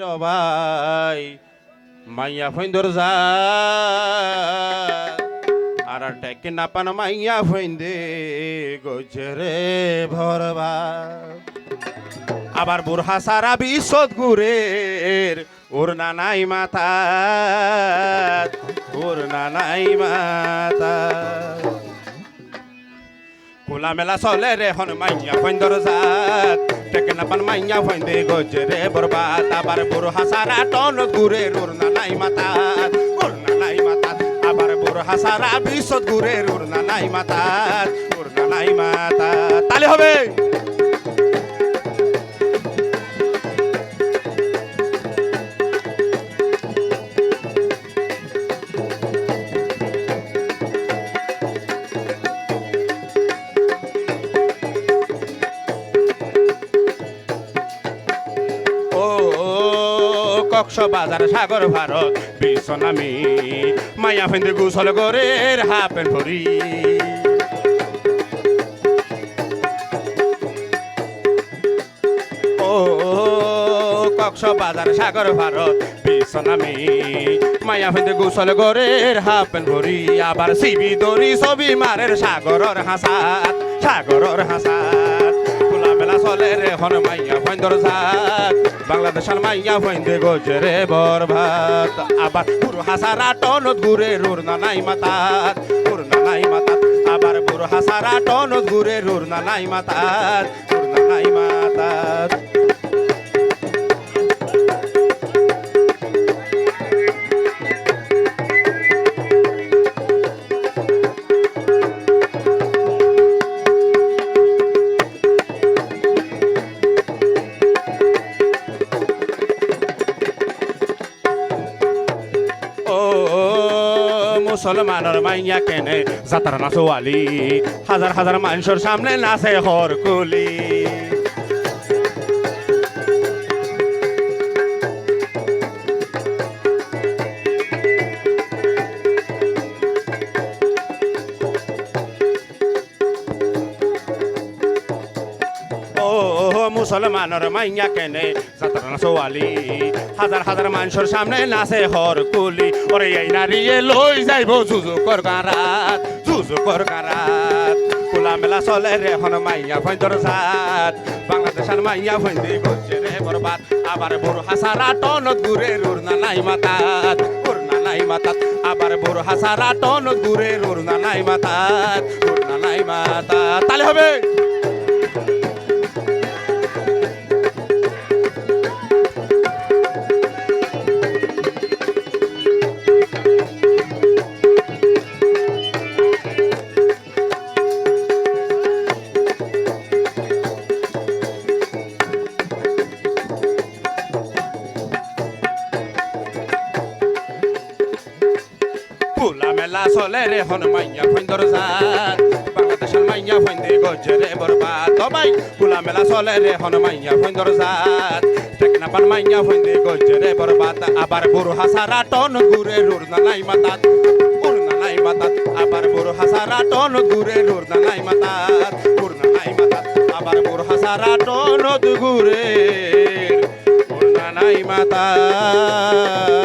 রবাই মাইয়া ফইন্দর যা আর টেকে না পান মাইয়া ফইন্দে গজরে ভরবা আবার বুড়হা সারা বিশ্বত গুরের, ওর নানাই মাতা ওর নানাই মাতা খোলা মেলা চলে রে হন মাইয়া ফইন্দর জাত টেকে না পান মাইয়া ফন্দে গজে রে বরবাদ আবার বুড়ো হাসারা টন ঘুরে রুর না নাই মাতা মাতাত না নাই মাতা আবার বুড়ো হাসারা বিশদ ঘুরে রুর না নাই মাতা মাতাত না নাই মাতা তালে হবে কক্সবাজার সাগর, ভারত বিশ্বনামী মায়া ফেন্দে গুসল ভরি ও কক্সবাজার সাগর, ভারত বিশ্বনামী মায়া ফেন্দে গুসল গরের হাপেন ভরি আবার সিবি দরি ছবি মারের সাগরর হাসাত সাগরর হাসাত। হন মাইয়া ফোন ধর বাংলাদেশের মাইয়া ফৈন্দে গজরে বরভাত আবার পুরো হাসারা টনত ঘুরে রুর নানাই মাতাত। রুর নানাই মাতাত। আবার পুরো হাসারা টনত ঘুরে রুর নানাই মাতাত। রুর নানাই মাতাত। মুসলমানের মাইয়া কেনে জাতার নাচো আলি হাজার হাজার মানুষের সামনে নাচে হরকুলি মুসলমানের মাইয়া কেনে যাতার নাচোয়ালি হাজার হাজার মানুষের সামনে নাচে হর কুলি ওরে এই নারীয়ে লই যাইব জুজুকর গারাত জুজুকর গারাত খোলা মেলা চলে রে হন মাইয়া ফৈন্দর জাত বাংলাদেশের মাইয়া ফৈন্দি গজে রে বরবাদ আবার বড় হাসারা টনত ঘুরে রুর নাই মাতাত রুর নাই মাতাত আবার বড় হাসারা টনত ঘুরে রুর নাই মাতাত রুর নাই মাতাত তালে হবে চলে রে হন মাইয়া ফৈন্দর জাত বাংলাদেশের মাইয়া ফৈন্দি গজরে বরবাদ তবাই খোলা মেলা চলে রে হন মাইয়া ফৈন্দর জাত টেকনাপান মাইয়া ফৈন্দি গজরে বরবাদ আবার বুড়ো হাসারা টন ঘুরে রুর নাই মাতাত নাই মাতাত আবার বুড়ো হাসারা টন ঘুরে রুর নাই মাতাত উড়না নাই মাতাত আবার বুড়ো হাসারা টন ঘুরে উড়না নাই মাতাত